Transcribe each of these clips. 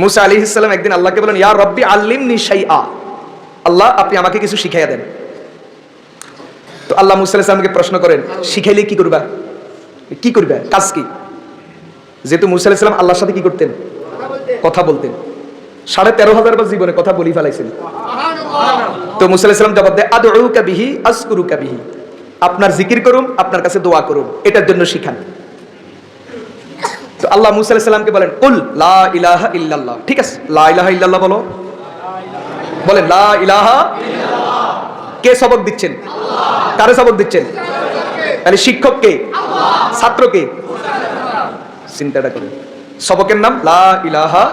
মুসা আলী ইসলাম একদিন আল্লাহকে বলেন, ইয়া রব্বি আল্লিম নিশাই আ আল্লাহ, আপনি আমাকে কিছু শিখাইয়া দেন। তো আল্লাহ মুসা আলাইহিস সালামকে প্রশ্ন করেন, শিখাইলে কি করবা? কি করবে? কাজ কি? যেহেতু মুসা আলাইহিস সালাম আল্লাহর সাথে কি করতেন? কথা বলতেন। সাড়ে তেরো হাজার বার জীবনে কথা বলি ফেলাইছেন। তো মুসা আলাইহিস সালাম জবাব দেয়, আদউকা বিহি আসকুরুকা বিহি। আপনার জিকির করুন, আপনার কাছে দোয়া করুন। এটার জন্য শিখান। তো আল্লাহ মুসা বলেন কুল লা ইলাহা ইল্লাল্লাহ। ঠিক আছে? লা ইলাহা ইল্লাল্লাহ বলো। বলেন লা ইলাহা কে সবক দিচ্ছেন? কারে সবক দিচ্ছেন? তাহলে শিক্ষক কে? ছাত্র কে? চিন্তাটা করেন। সবকের নাম লা ইলাহা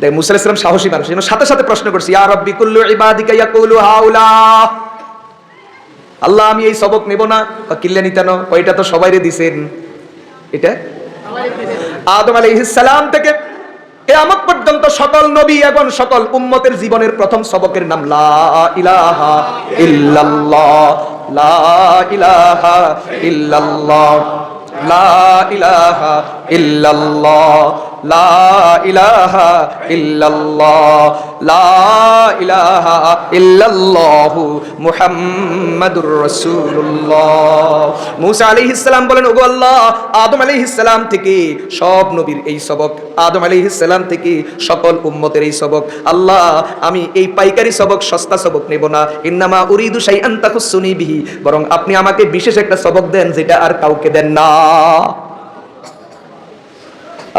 দেখ মুসা সাহসী মানুষ জন্য সাথে সাথে প্রশ্ন করছি ইয়া রাব্বি কুল্লু ইবাদিকা ইয়াকুলু হাউলা? আল্লাহ আমি এই সবক নেব না। কিল্লে নিতেন ওইটা তো সবাইরে দিছেন? এটা আদম আলাইহিস সালাম থেকে কিয়ামত পর্যন্ত সকল নবী এবং সকল উম্মতের জীবনের প্রথম সবকের নাম লা ইলাহা ইল্লাল্লাহ, লা ইলাহা ইল্লাল্লাহ, লা ইলাহা ইল্লাল্লাহ। লা ইলাহা লা ইলাহা ইল্লাল্লাহ মুসা বলেন আল্লাহ, আদম থেকে সব নবীর এই সবক, আদম সকল উম্মতের এই সবক, আল্লাহ, আমি এই পাইকারি সবক, সস্তা সবক নেব না। ইন্নামা উরিদু শাইআন বিহি। বরং আপনি আমাকে বিশেষ একটা সবক দেন, যেটা আর কাউকে দেন না।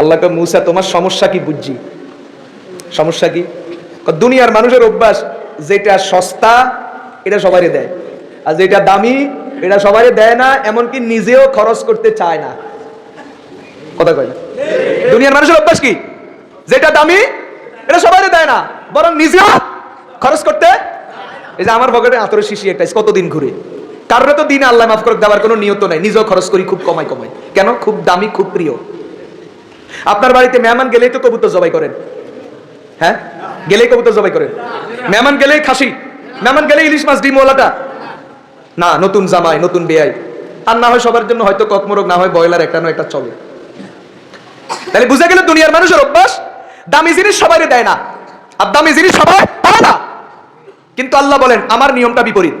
আল্লাহকে মুসা, তোমার সমস্যা কি বুঝছি? সমস্যা কি? দুনিয়ার মানুষের অভ্যাস, যেটা সস্তা, এটা সবারই দেয়। আর যেটা দামি, এটা সবারই দেয় না, এমনকি নিজেও খরচ করতে চায় না। কথা কয় না? দুনিয়ার মানুষের অভ্যাস কি? যেটা দামি, এটা সবারই দেয় না, বরং নিজেও খরচ করতে এই যে আমার পকেটে আতরের শিশি একটা কতদিন ঘুরে? কারোর তো দিন আল্লাহ মাফ করে দেওয়ার কোনো নিয়ত নাই, নিজেও খরচ করি, খুব কমাই কমাই। কেন? খুব দামি, খুব প্রিয়। আপনার বাড়িতে মেহমান গেলেই তো কবুতর জবাই করেন। হ্যাঁ? গেলেই কবুতর জবাই করেন। মেহমান গেলেই খাসি। মেহমান গেলেই ইলিশ মাছ ডিমওয়ালাটা। না, নতুন জামাই, নতুন বেয়াই। আর না হয় সবার জন্য হয়তো ককমরক না হয় বয়লার একটা না একটা চলে। তাহলে বুঝে গেল দুনিয়ার মানুষের অভ্যাস? দামি জিনিস সবাই দেয় না। আর দামি জিনিস সবাই পায় না। কিন্তু আল্লাহ বলেন, আমার নিয়মটা বিপরীত।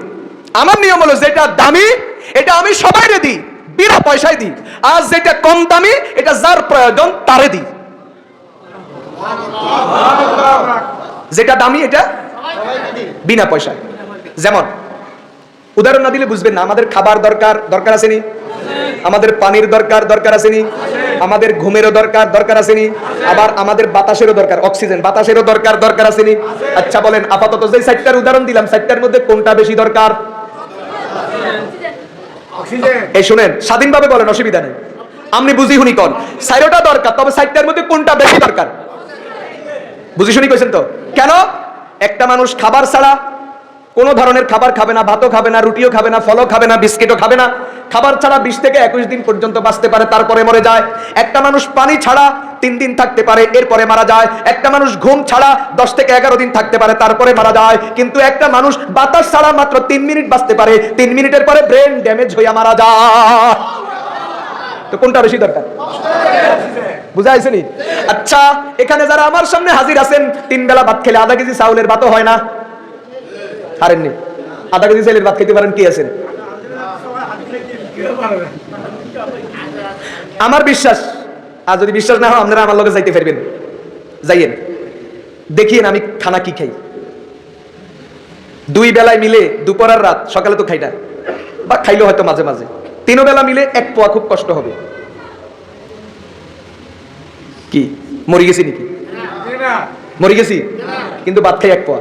আমার নিয়ম হলো, যেটা দামি, এটা আমি সবাই দিই। বিনা পয়সায় দিই। আর যেটা কম দামি, এটা যার প্রয়োজন, তারে দিই। যেটা দামি, এটা বিনা পয়সায়। যেমন, উদাহরণ না দিলে বুঝবেন না, আমাদের খাবার দরকার দরকার আসেনি। আমাদের পানির দরকার দরকার আসেনি। আমাদের ঘুমেরও দরকার দরকার আসেনি। আবার আমাদের বাতাসেরও দরকার, অক্সিজেন। বাতাসেরও দরকার দরকার আসেনি। আচ্ছা বলেন, আপাতত যে সাইটটার উদাহরণ দিলাম, সাইটটার মধ্যে কোনটা বেশি দরকার? এই শুনেন, স্বাধীনভাবে বলেন, অসুবিধা নেই। আপনি বুঝি শুনি কন সাইডটা দরকার, তবে সাইডটার মধ্যে কোনটা বেশি দরকার? বুঝি শুনি কইছেন তো? কেন? একটা মানুষ খাবার ছাড়া কোনো ধরনের খাবার খাবে না, ভাতও খাবে না, রুটিও খাবে না, ফলও খাবে না, বিস্কিটও খাবে না। খাবার ছাড়া বিশ থেকে একুশ দিন পর্যন্ত বাঁচতে পারে, তারপরে মরে যায়। একটা মানুষ পানি ছাড়া তিন দিন থাকতে পারে, এরপরে মারা যায়। একটা মানুষ ঘুম ছাড়া দশ থেকে এগারো দিন থাকতে পারে, তারপরে মারা যায়। কিন্তু একটা মানুষ বাতাস ছাড়া মাত্র তিন মিনিট বাঁচতে পারে, তিন মিনিটের পরে ব্রেন ড্যামেজ হইয়া মারা যায়। তো কোনটা বেশি দরকার? বুঝাইছেনি? আচ্ছা এখানে যারা আমার সামনে হাজির আছেন, তিন বেলা ভাত খেলে আধা কেজি চাউলের ভাতও হয় না। হারেননি। আধা কেজি চাউলের ভাত খেতে পারেন, কি আছেন? আমার বিশ্বাস, আর যদি বিশ্বাস না হয়, আপনারা আমার লগে যাইতে পারবেন। যাইয়েন। দেখিয়েন আমি খানা কি খাই। দুই বেলায় মিলে দুপুর আর রাত, সকালে তো খাইটা বা খাইলেও হয়তো মাঝে মাঝে। তিনো বেলা মিলে এক পোয়া খুব কষ্ট হবে। কি? মরি গেছি নাকি? মরি গেছি? কিন্তু ভাত খাই এক পোয়া।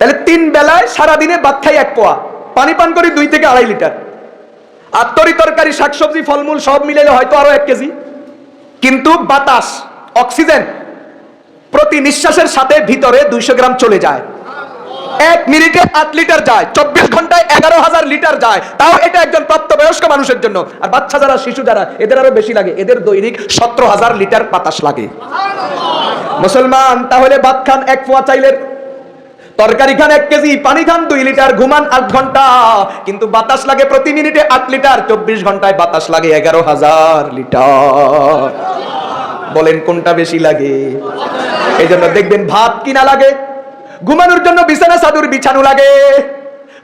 তাহলে তিন বেলায় সারাদিনে ভাত এক পোয়া। পানি পান করি দুই থেকে আড়াই লিটার। আর তরি তরকারি, শাকসবজি, ফলমূল সব মিলাইলে হয়তো আরও এক কেজি। কিন্তু বাতাস, অক্সিজেন প্রতি নিঃশ্বাসের সাথে ভিতরে দুইশো গ্রাম চলে যায়। এক মিনিটে আট লিটার যায়, চব্বিশ ঘন্টায় এগারো হাজার লিটার যায়। তাও এটা একজন প্রাপ্তবয়স্ক মানুষের জন্য। আর বাচ্চা যারা, শিশু যারা, এদের আরও বেশি লাগে। এদের দৈনিক সতেরো হাজার লিটার বাতাস লাগে। মুসলমান, তাহলে ভাত খান এক পোয়া চাইলের তরকারি খান এক কেজি পানি খান, দুই লিটার ঘুমান আট ঘণ্টা। কিন্তু বাতাস লাগে প্রতি মিনিটে আট লিটার, চব্বিশ ঘন্টায় বাতাস লাগে এগারো হাজার লিটার। বলেন কোনটা বেশি লাগে? এই জন্য দেখবেন ভাত কিনা লাগে? ঘুমানোর জন্য বিছানা, চাদর বিছানো লাগে।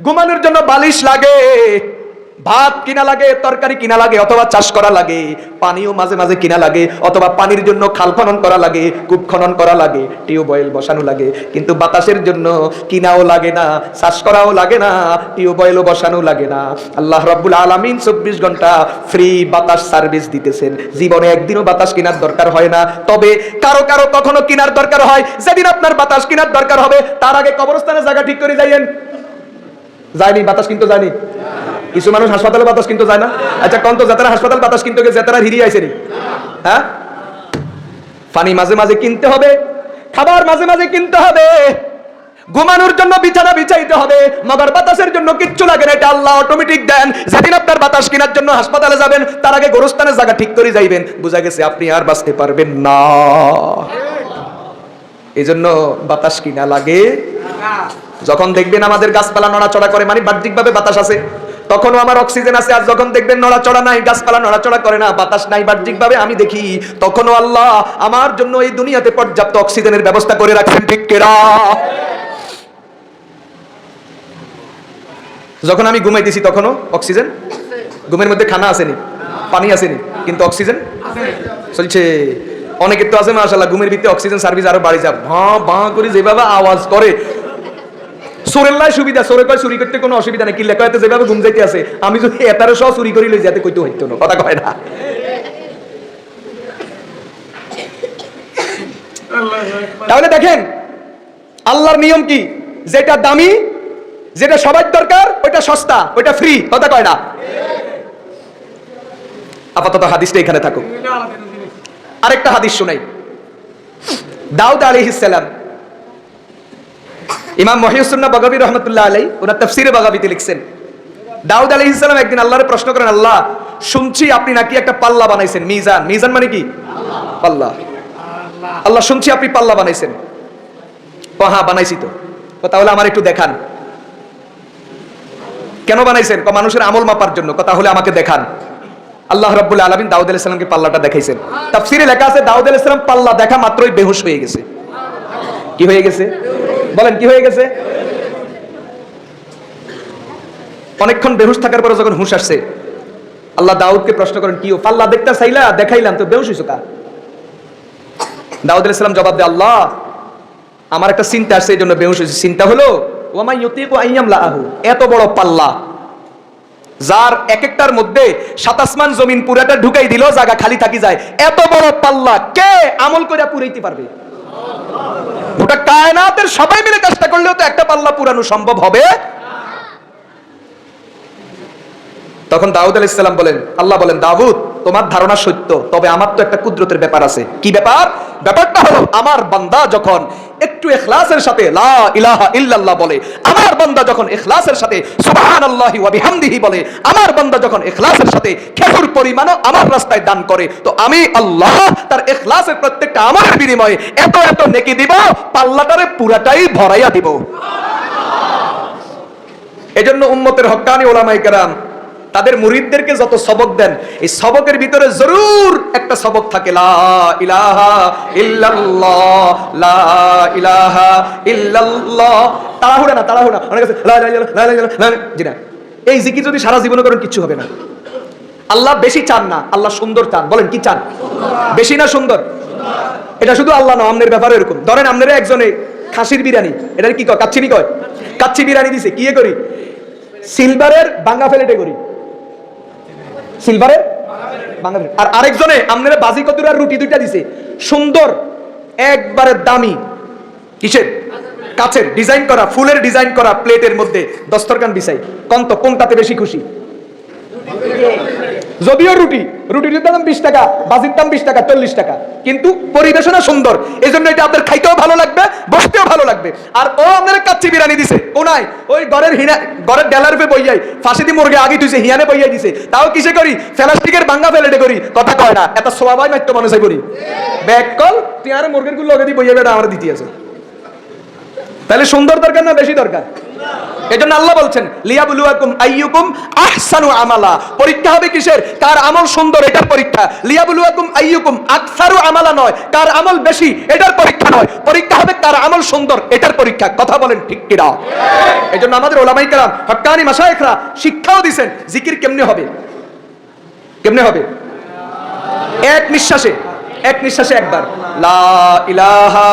ঘুমানোর জন্য বালিশ লাগে। ভাত কিনা লাগে, তরকারি কিনা লাগে, অথবা চাষ করা লাগে, পানিও মাঝে মাঝে কিনা লাগে, অথবা পানির জন্য খাল খনন করা লাগে, কূপ খনন করা লাগে, টিউবওয়েল বসানো লাগে, কিন্তু বাতাসের জন্য কিনাও লাগে না, চাষ করাও লাগে না, টিউবওয়েলও বসানো লাগে না। আল্লাহ রাব্বুল আলামিন চব্বিশ ঘণ্টা ফ্রি বাতাস সার্ভিস দিতেছেন। জীবনে একদিনও বাতাস কেনার দরকার হয় না। তবে কারও কারও কখনো কেনার দরকার হয়। যেদিন আপনার বাতাস কেনার দরকার হবে, তার আগে কবরস্থানে জায়গা ঠিক করে যাইয়েন। যায়নি, বাতাস কিন্তু যায়নি। কিছু মানুষ হাসপাতালে বাতাস কিন্তু যায় না? আচ্ছা কন্ত, যাতারা হাসপাতাল বাতাস কিন্তু যাতারা হিরিয়ে আইসেনি হ্যাঁ? পানি মাঝে মাঝে কিনতে হবে, খাবার মাঝে মাঝে কিনতে হবে, ঘুমানোর জন্য বিছানা বিছাইতে হবে, মগর বাতাসের জন্য কিচ্ছু লাগে না, এটা আল্লাহ অটোমেটিক দেন। যেদিন আপনার বাতাস কেনার জন্য হাসপাতালে যাবেন, তার আগে গোরস্থানের জায়গা ঠিক করে যাইবেন। বুঝা গেছে আপনি আর বাঁচতে পারবেন না। এই জন্য বাতাস কিনা লাগে। যখন দেখবেন আমাদের গাছপালা নড়াচড়া করে মানে বাহ্যিকভাবে বাতাস আছে। তখনও আমার অক্সিজেন আছে। আর যখন দেখবেন নড়াচড়া নাই, গাছপালা নড়াচড়া করে না, বাতাস নাই, বাহ্যিকভাবে আমি দেখি, তখনও আল্লাহ আমার জন্য এই দুনিয়াতে পর্যাপ্ত অক্সিজেনের ব্যবস্থা করে রাখছেন। ঠিক কেরা যখন আমি ঘুমাইতেছি তখনও অক্সিজেন ঘুমের মধ্যে খানা আসেনি, পানি আসেনি, কিন্তু অক্সিজেন চলছে। অনেকের তো আছে মাশাল্লাহ ঘুমের ভিত্তি অক্সিজেন সার্ভিস আরও বাড়ি যায় ভাঁ ভাঁ করে যেভাবে আওয়াজ করে সোরেল্লাই সুবিধা সোরে কয় চুরি করতে কোনো অসুবিধা নেই। কিল্লে কয়তে যেভাবে ঘুম যাইতে আছে, আমি যদি এতারো সহ চুরি করি লই যাতে কইতে হইতো না। কথা কয় না। তাহলে দেখেন, আল্লাহর নিয়ম কি? যেটা দামি, যেটা সবার দরকার, ওইটা সস্তা, ওইটা ফ্রি কথা কয় না? আপাতত হাদিসটা এখানে থাকুক। আরেকটা হাদিস শোনাই। দাউদ আলাইহিস সালাম ইমাম মহিউসুন্না বাগাবি রহমতুল্লাহ আলাই, ওনার তফসিরে বাগাবিতে লিখছেন, দাউদ আলাইহিস সালাম একদিন আল্লাহর প্রশ্ন করেন, আল্লাহ, শুনছি আপনি নাকি একটা পাল্লা বানাইছেন, মিজান। মিজান মানে কি? পাল্লা। আল্লাহ, শুনছি আপনি পাল্লা বানাইছেন। হ্যাঁ বানাইছি তো। তাহলে আমার একটু দেখান। কেন বানাইছেন? মানুষের আমল মাপার জন্য। কথা হলে আমাকে দেখান। আল্লাহ রাব্বুল আলামিন দাউদ আলাইহিস সালামকে পাল্লাটা দেখাইছেন। তাফসিরে লেখা আছে, দাউদ আলাইহিস সালাম পাল্লা দেখা মাত্রই বেহুশ হয়ে গেছে। কি হয়ে গেছে? বলেন, কি হয়ে গেছে? অনেকক্ষণ বেহুশ থাকার পরে যখন হুঁশ আসছে, আল্লাহ দাউদকে প্রশ্ন করেন, কি ও পাল্লা দেখতে চাইলা দেখাইলাম, তো বেহুশ হইছো কা? দাউদ আলাইহিস সালাম জবাব দেয়, আল্লাহ, আমার একটা চিন্তা আসছে, এই জন্য বেহুশ হয়েছে চিন্তা হলো ওয়ামা ইউতিকু আইয়াম লাহু এত বড় পাল্লা, যার এক একটার মধ্যে সাতাসমান জমিন পুরাটা ঢুকাই দিল, জায়গা খালি থাকি যায়। এত বড় পাল্লা, কে আমল করে পুরাইতে পারবে? গোটা কায়নাতের সবাই মিলে চেষ্টা করলেও তো একটা পাল্লা পুরানো সম্ভব হবে। তখন দাউদ আলাইহিস সালাম বলেন, আল্লাহ বলেন, দাউদ, তোমার ধারণা সত্য, তবে আমার তো একটা কুদরতের ব্যাপার আছে। কি ব্যাপার? ব্যাপারটা হলো, আমার বান্দা যখন একটু ইখলাসের সাথে লা ইলাহা ইল্লাল্লাহ বলে, আমার বান্দা যখন ইখলাসের সাথে সুবহানাল্লাহি ওয়া বিহামদিহি বলে, আমার বান্দা যখন ইখলাসের সাথে খেজুর পরিমাণও আমার রাস্তায় দান করে, তো আমি আল্লাহ তার ইখলাসের প্রত্যেকটা আমার বিনিময়ে এত এত নেকি দিব, পাল্লাটারে পুরাটাই ভরাইয়া দিব। এজন্য উম্মতের হক্কানি ওলামাই কেরাম তাদের মুরিদদেরকে যত সবক দেন এই সবকের ভিতরে জরুর একটা সবক থাকে লা ইলাহা ইল্লাল্লাহ লা ইলাহা ইল্লাল্লাহ। তাড়াহুড়া না তাড়াহুড়া অনেক আছে লা ইলাহা ইল্লাল্লাহ, এই জিকির যদি সারা জীবনে করেন কিচ্ছু হবে না। আল্লাহ বেশি চান না আল্লাহ সুন্দর চান। বলেন কি চান? বেশি না সুন্দর? এটা শুধু আল্লাহ না আমনের ব্যাপারে এরকম। ধরেন আপনারা একজনে খাসির বিরিয়ানি এটা কি কয়? কাচ্চিনি কয়? কাচ্ছি বিরিয়ানি দিছে কি করি? সিলভারের বাঙ্গা ফেলেটে করি। সিলভারের? বাঙ্গা আর আরেকজনে আপনারা বাজি কতুরার রুটি দুইটা দিছে? সুন্দর, একবারে দামি। কিসের? কাছের ডিজাইন করা, ফুলের ডিজাইন করা প্লেটের মধ্যে দস্তরকান বিছাই। কন্ত, কোনটাতে বেশি খুশি? যদিও রুটি রুটির দাম বিশ টাকা বাজির দাম বিশ টাকা চল্লিশ টাকা। কিন্তু পরিবেশনা সুন্দর এই জন্য এটা আপনার খাইতেও ভালো লাগবে বসতেও ভালো লাগবে। আর ও আপনার কাচ্চি বিরিয়ানি দিছে। কোনায় ওই ঘরের হিনা ঘরের ডেলার উপরে বইয়াই ফাঁসি দি মুরগে আগে তুইছে হিয়ানে বইয়াই দিছে। তাও কিসে করি? প্লাস্টিকের বাঙ্গা ফেলেটে করি। কথা কয় না এত সোয়াবাই মাত্র মানুষে করি ব্যাগ কল তুই আর মুরগেরগুলো লগে দিয়ে বইয়া বেড়া আমার দিতে আছে। তাহলে সুন্দর দরকার না বেশি দরকার? এজন্য আল্লাহ বলছেন, লিয়াবুলুয়াকুম আইয়ুকুম আহসানু আমালা। পরীক্ষা হবে কিসের? কার আমল সুন্দর, এটার পরীক্ষা। লিয়াবুলুয়াকুম আইয়ুকুম আকসারু আমালা নয়, কার আমল বেশি, এটার পরীক্ষা নয়। পরীক্ষা হবে কার আমল সুন্দর, এটার পরীক্ষা। কথা বলেন ঠিক কিনা? এজন্য আমাদের ওলামাই কালাম হক্কানি মাশায়েখরা শিক্ষাও দিবেন জিকির কেমনে হবে? কেমনে হবে? এক নিঃশ্বাসে এক নিঃশ্বাসে একবার। লা ইলাহা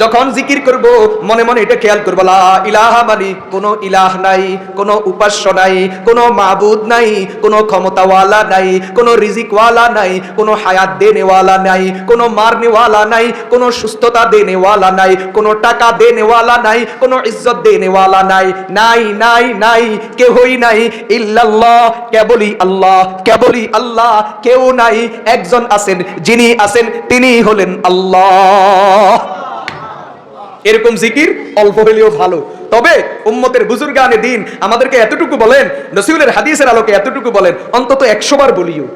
যখন জিকির করব, মনে মনে এটা খেয়াল করব, লা ইলাহা মানে কোনো ইলাহ নাই, কোনো উপাস্য নাই, কোনো মাবুদ নাই, কোনো ক্ষমতাওয়ালা নাই, কোনো রিজিকওয়ালা নাই, কোনো হায়াত দেনেওয়ালা নাই, কোনো মারনেওয়ালা নাই, কোনো সুস্থতা দেনেওয়ালা নাই, কোনো টাকা দেনেওয়ালা নাই, কোনো ইজ্জত দেনেওয়ালা নাই নাই নাই নাই, কেহই নাই, ইল্লাল্লাহ, কেবলই আল্লাহ কেবলই আল্লাহ, কেউ নাই, একজন আছেন, যিনি আছেন তিনি হলেন আল্লাহ। এরকম জিকির অল্প হলেও ভালো। তবে উম্মতের বুজুর্গানে দিন আমাদেরকে এতটুকু বলেন নসিউলের হাদিসের আলোকে এতটুকু বলেন, অন্তত একশো বার বলিও।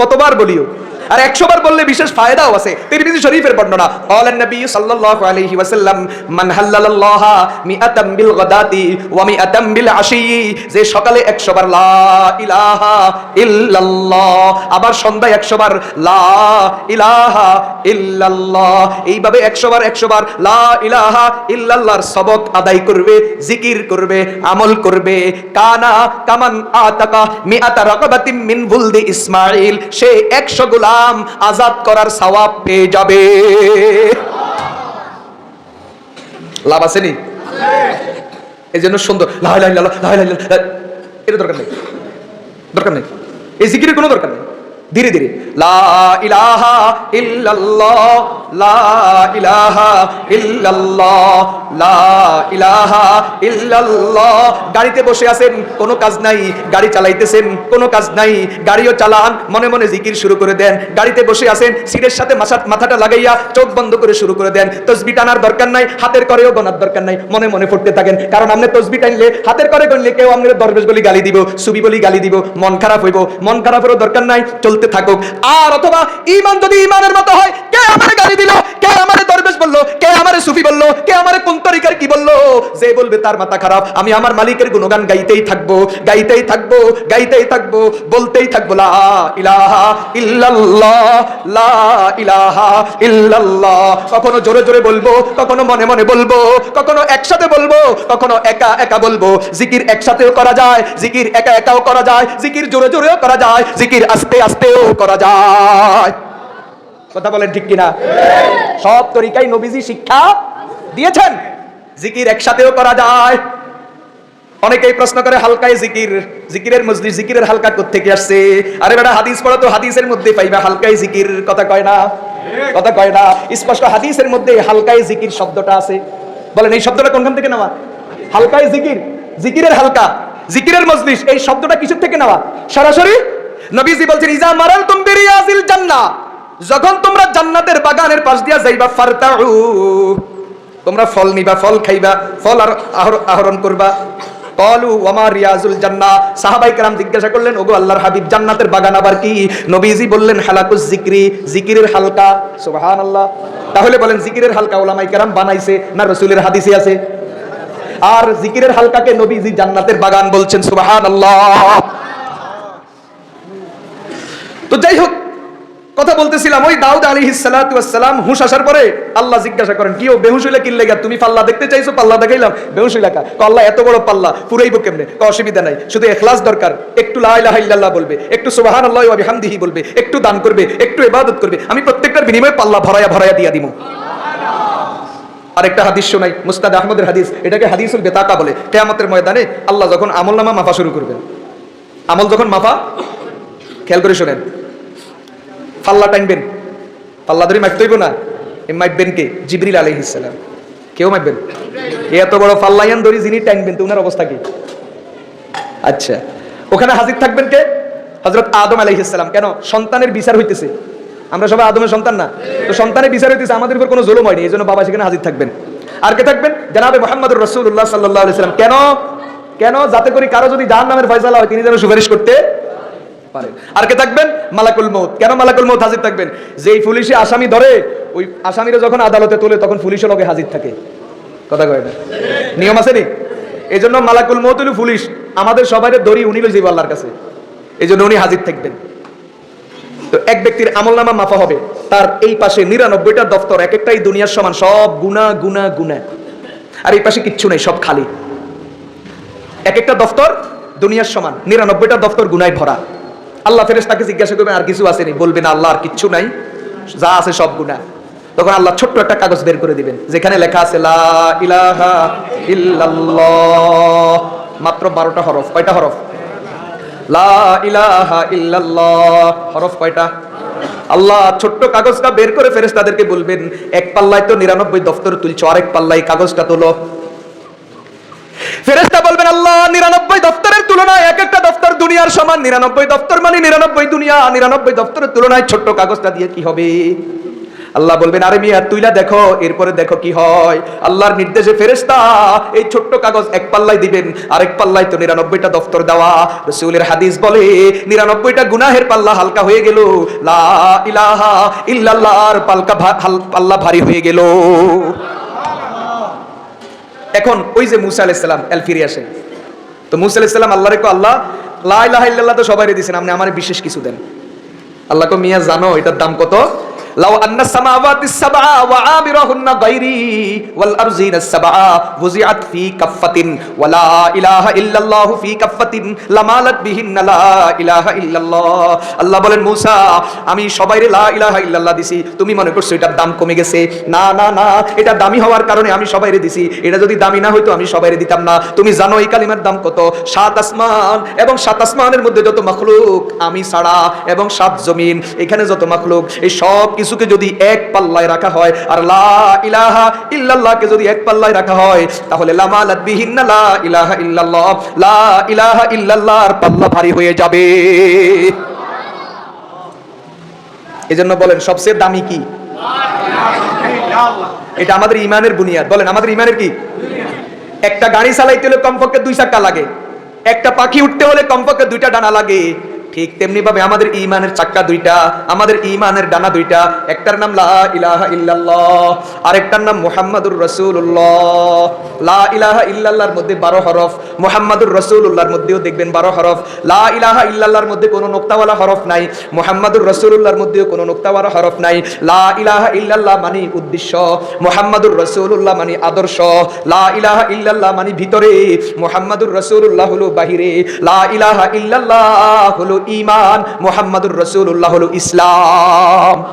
কতবার বলিও? আর একশো বার বললে বিশেষ ফায়দাও আছে। তিরমিজি শরীফের বর্ণনা ক্বালান নবী সাল্লাল্লাহু আলাইহি ওয়াসাল্লাম, মান হাল্লাল্লাহ মিআতাম বিল গাদাতি ওয়া মিআতাম বিল আশি যে সকালে 100 বার লা ইলাহা ইল্লাল্লাহ, আবার সন্ধ্যায় 100 বার লা ইলাহা ইল্লাল্লাহ, এইভাবে 100 বার 100 বার লা ইলাহা ইল্লাল্লাহর সবক আদায় করবে, জিকির করবে, আমল করবে। কানা কামান আতাকা মিআতা রাকাবাতিন মিন বুলদি ইসমাইল সে 100 গোলাম আজাদ করার সওয়াব পেয়ে যাবে। লাভ আছে নি? এই জন্য সুন্দর লাহ লাহ লাহ লাহ এটা দরকার নেই। দরকার নেই। এই জিকিরের কোনো দরকার নেই। ধীরে ধীরে গাড়িতে বসে আছেন, কোনো কাজ নাই, গাড়ি চালাইতেছেন, কোনো কাজ নাই, গাড়িও চালান, মনে মনে জিকির শুরু করে দেন। গাড়িতে বসে আছেন, সিটের সাথে মাথাটা লাগাইয়া চোখ বন্ধ করে শুরু করে দেন। তসবি টানার দরকার নাই, হাতের করেও গোনার দরকার নাই, মনে মনে ফুটতে থাকেন। কারণ আপনি তসবি টানলে, হাতের করে গণলে কেউ আমাদের দরবেশ বলি গালি দিব, সুবি বলি গালি দিব, মন খারাপ হইব। মন খারাপেরও দরকার নাই চলতে থাকুক। আর অথবা ইমান যদি ইমানের মতো হয়, কে আমারে গালি দিল? কে আমারে দরবেশ বলল? কে আমারে সুফি বলল? কে আমারে কোন তরিকার কি বলল যে বলবে তার মাথা খারাপ, আমি আমার মালিকের গুণগান গাইতেই থাকব গাইতেই থাকব গাইতেই থাকব, বলতেই থাকব, লা ইলাহা ইল্লাল্লাহ, লা ইলাহা ইল্লাল্লাহ। কখনো জোরে জোরে বলব, কখনো মনে মনে বলব, কখনো একসাথে বলব, কখনো একা একা বলব। জিকির একসাথেও করা যায়, জিকির একা একাও করা যায়, জিকির জোরে জোরেও করা যায়, জিকির আস্তে আস্তেও করা যায়। কথা বলেন ঠিক কিনা? সব তরিকাই নবীজি শিক্ষা দিয়েছেন। জিকির একসাথেও করা যায়। অনেকেই প্রশ্ন করে, হালকায় জিকির, জিকিরের মজলিস, জিকিরের হালকা কোত্থেকে আসছে? আরে বেটা, হাদিস পড়া তো, হাদিসের মধ্যে পাইবা, হালকায় জিকির, কথা কয় না? কথা কয় না। স্পষ্ট, হাদিসের মধ্যে হালকায় জিকির শব্দটা আছে। বলেন, এই শব্দটা কোনখান থেকে নেওয়া? হালকায় জিকির, জিকিরের হালকা, জিকিরের মজলিস, এই শব্দটা কিসের থেকে নেওয়া? সরাসরি নবীজি বলছেন, ইজা মারাল তুম বিরিয়াজিল জান্নাহ। যখন তোমরা জান্নাতের বাগানের পাশ দিয়া যাইবা, ফারতাউ। তোমরা ফল নিবা, ফল খাইবা, ফল আর আহরণ করবা। কলু ওমা রিয়াজুল জান্না সাহাবাই কালাম জিজ্ঞাসা করলেন, ওগো আল্লাহর হাবিব, জান্নাতের বাগান আবার কি? নবীজি বললেন, হালাকুস জিক্রি, জিকিরের হালকা। সুবাহান আল্লাহ তাহলে বলেন, জিকিরের হালকা ওলামাই কালাম বানাইছে না রসুলের হাদিসে আছে? আর জিকিরের হালকাকে নবীজি জান্নাতের বাগান বলছেন সুবাহান আল্লাহ তো যাই হোক কথা বলতেছিলাম, ওই দাউদ আলী সালাম হুশ আসার পরে আল্লাহ জিজ্ঞাসা করেন, কি ও, বেহুশ কিনলে গা তুমি পাল্লা দেখতে চাইছো? পাল্লা দেখাইলাম। বেহুশ হইলা কা? আল্লাহ এত বড় পাল্লা পুরাইবো কেমনে? অসুবিধা নাই। শুধু এখলাস দরকার। একটু লা বলবে, একটু সুবহানাল্লাহি ওয়া বিহামদিহি বলবে, একটু দান করবে, একটু ইবাদত করবে। আমি প্রত্যেকটার বিনিময়ে পাল্লা ভরায়া ভরায়া দিয়া দিমু। আরেকটা হাদিস শোনাই, মুস্তাদ আহমদের হাদিস। এটাকে হাদিসুল বেতাকা বলে। কেয়ামতের ময়দানে আল্লাহ যখন আমল নামা মাফা শুরু করবেন। আমল যখন মাফা? খেয়াল করে শোনেন। পাল্লা টানবেন পাল্লা ধরে মাপতে হইব না। এ মাপবেন কে? জিবরিল আলাইহিস সালাম। কেউ মাপবেন এ এত বড় পাল্লায়ান ধরি যিনি টানবেন তো উনার অবস্থা কি? আচ্ছা। ওখানে হাজির থাকবেন কে? হযরত আদম আলাইহিস সালাম। কেন? সন্তানের বিচার হইতেছে। আমরা সবাই আদমের সন্তান না। তো সন্তানের বিচার হইতেছে, আমাদের উপর কোনো জুলুম হয়নি। এই জন্য বাবা সেখানে হাজির থাকবেন। আর কে থাকবেন? জানাবে মোহাম্মদুর রসুল্লাহ সাল্লাহ সাল্লাম। কেন? কেন? যাতে করে কারও যদি জাহান নামের ফয়সালা হয়, তিনি যেন সুপারিশ করতে পারেন আর কে থাকবেন? মালাকুল মৌত কেন মালাকুল মৌত হাজির থাকবেন? যেই পুলিশে আসামি ধরে, ওই আসামিরা যখন আদালতে তোলে, তখন পুলিশের লগে হাজির থাকে। কথা কয় না? নিয়ম আছে নি? এই জন্য মালাকুল মৌত হলো পুলিশ। আমাদের সবাই দড়ি উনি লইছে আল্লাহর কাছে। এই জন্য উনি হাজির থাকবেন। তো এক ব্যক্তির আমল নামা মাফা হবে। তার এই পাশে নিরানব্বইটা দফতর, এক একটাই দুনিয়ার সমান, সব গুণা গুণা গুণা। আর এই পাশে কিচ্ছু নেই, সব খালি। এক একটা দফতর দুনিয়ার সমান, নিরানব্বইটা দফতর গুনায় ভরা। আল্লাহ ফেরেস তাকে জিজ্ঞাসা করবেন আর কিছু আসেনি বলবেন আল্লাহ আর কিচ্ছু নাই। যা আছে সব গুণা তখন আল্লাহ ছোট্ট একটা কাগজ বের করে দিবেন, যেখানে লেখা আছে, লা ইলাহা ইল্লাল্লাহ। মাত্র বারোটা হরফ। কয়টা হরফ? লা ইলাহা ইল্লাল্লাহ। হরফ কয়টা? আল্লাহ ছোট্ট কাগজটা বের করে ফেরেস তাদেরকে বলবেন, এক পাল্লায় তো নিরানব্বই দফতর তুলছো, আরেক পাল্লায় কাগজটা তোলো। ফেরেশতা বলবেন, আল্লাহ, নিরানব্বই দফতরের তুলনায় এক একটা দফতর দুনিয়ার সমান। নিরানব্বই দফতর মানে নিরানব্বই দুনিয়া নিরানব্বই দফতরের তুলনায় ছোট্ট কাগজটা দিয়ে কি হবে? আল্লাহ বলবেন, আরে মিয়া, তুইলা দেখো, এরপরে দেখো কি হয়। আল্লাহর নির্দেশে ফেরেশতা এই ছোট্ট কাগজ এক পাল্লায় দিবেন। আরেক পাল্লায় তো নিরানব্বইটা দফতর দেওয়া। রসুলের হাদিস বলে, নিরানব্বইটা গুনাহের পাল্লা হালকা হয়ে গেল। লা ইলাহা ইল্লাল্লাহর পালকা পাল্লা ভারী হয়ে গেল। এখন ওই যে মুসা আলাইসাল্লাম এল ফিরে আসেন। তো মুসা আলাইসাল্লাম আল্লাহ রেখো আল্লাহ লাহ তো সবাই দিয়েছেন আপনি আমার বিশেষ কিছু দেন। আল্লাহ কো মিয়া, জানো, এটার দাম কত? লাউ বলেন, মূসা, আমি সবাইরে লা ইলাহা ইল্লাল্লাহ দিছি। তুমি মনে করছ এটার দাম কমে গেছে? না না না, এটা দামি হওয়ার কারণে আমি সবাইরে দিছি। এটা যদি দামি না হইতো আমি সবাইরে দিতাম না। তুমি জানো এই কালিমার দাম কত? সাত আসমান এবং সাত আসমানের মধ্যে যত মখলুক আমি ছাড়া এবং সাত জমিন। এখানে যত মখলুক, এই সব কিছুকে যদি এক পাল্লায় রাখা হয় আর লা ইলাহা ইল্লাল্লাহকে যদি এক পাল্লায় রাখা হয়, তাহলে লামালাত বিহিন্না লা ইলাহা ইল্লাল্লাহ, লা ইলাহা ইল্লাল্লাহর পাল্লা ভারী হয়ে যাবে। এজন্য বলেন, সবচেয়ে দামি কি? এটা আমাদের ইমানের বুনিয়াদ। বলেন, আমাদের ইমানের কি? একটা গাড়ি চালাইতে হলে কমপক্ষে দুই চাকা লাগে। একটা পাখি উঠতে হলে কমপক্ষে দুইটা ডানা লাগে। ঠিক তেমনি ভাবে আমাদের ইমানের চাক্কা দুইটা, আমাদের ইমানের ডানা দুইটা, একটার নাম লা ইলাহা ইল্লাল্লাহ, আরেকটার নাম মুহাম্মাদুর রাসূলুল্লাহ। লা ইলাহা ইল্লাল্লাহর মধ্যে 12 হরফ, মুহাম্মাদুর রাসূলুল্লাহর মধ্যেও দেখবেন 12 হরফ। লা ইলাহা ইল্লাল্লাহর মধ্যে কোনো নোক্তাওয়ালা হরফ নাই, মুহাম্মাদুর রাসূলুল্লাহর মধ্যেও কোনো নোক্তাওয়ালা হরফ নাই। লা ইলাহা ইল্লাল্লাহ মানে উদ্দেশ্য, মুহাম্মাদুর রাসূলুল্লাহ মানে আদর্শ, লা ইলাহা ইল্লাল্লাহ মানে ভিতরে, মুহাম্মাদুর রাসূলুল্লাহ হলো বাহিরে, লা ইলাহা ইল্লাল্লাহ হলো ইমান মোহাম্মদুর রসুল্লাহ হল ইসলাম।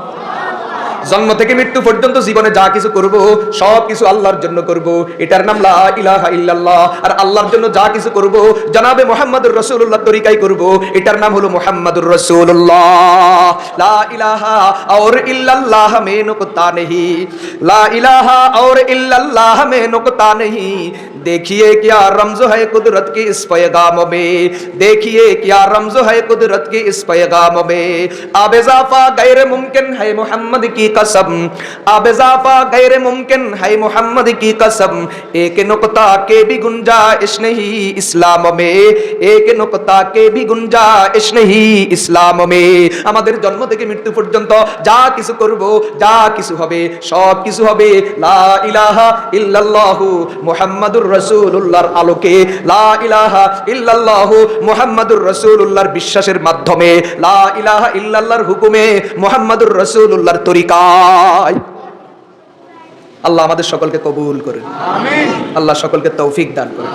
জন্ম থেকে মৃত্যু পর্যন্ত জীবনে যা কিছু করব, সব কিছু আল্লাহর জন্য করব। এটার নাম লা ইলাহা ইল্লাল্লাহ। আর আল্লাহর জন্য যা কিছু করব, জনাবে মুহাম্মাদুর রাসূলুল্লাহ তরিকায় করব। এটার নাম হলো মুহাম্মাদুর রাসূলুল্লাহ। লা ইলাহা আর ইল্লাল্লাহ মে নুকতা নেহি লা ইলাহা আর ইল্লাল্লাহ মে নুকতা নেহি देखिए क्या रमज है कुदरत की इस पैगाम में देखिए क्या रमज है कुदरत की इस पैगाम में आबेजाफा गैर मुमकिन है मोहम्मद की कसम आबेजाफा गैर मुमकिन है मोहम्मद की कसम एक नुकता के भी गुंजाइश नहीं इस्लाम में एक नुकता के भी गुंजाइश नहीं ইসলাম মে আমাদের জন্ম থেকে মৃত্যু পর্যন্ত যা কিছু করব যা কিছু হবে সব কিছু হবে লা ইলাহা ইল্লাল্লাহু মুহাম্মাদুর রাসূলুল্লাহর আলোকে লা ইলাহা ইল্লাল্লাহ মুহাম্মাদুর রসুল্লাহর বিশ্বাসের মাধ্যমে লা ইলাহা ইল্লাল্লাহর হুকুমে মুহাম্মাদুর রসুল্লাহর তরিকায় আল্লাহ আমাদের সকলকে কবুল করেন। আল্লাহ সকলকে তৌফিক দান করেন।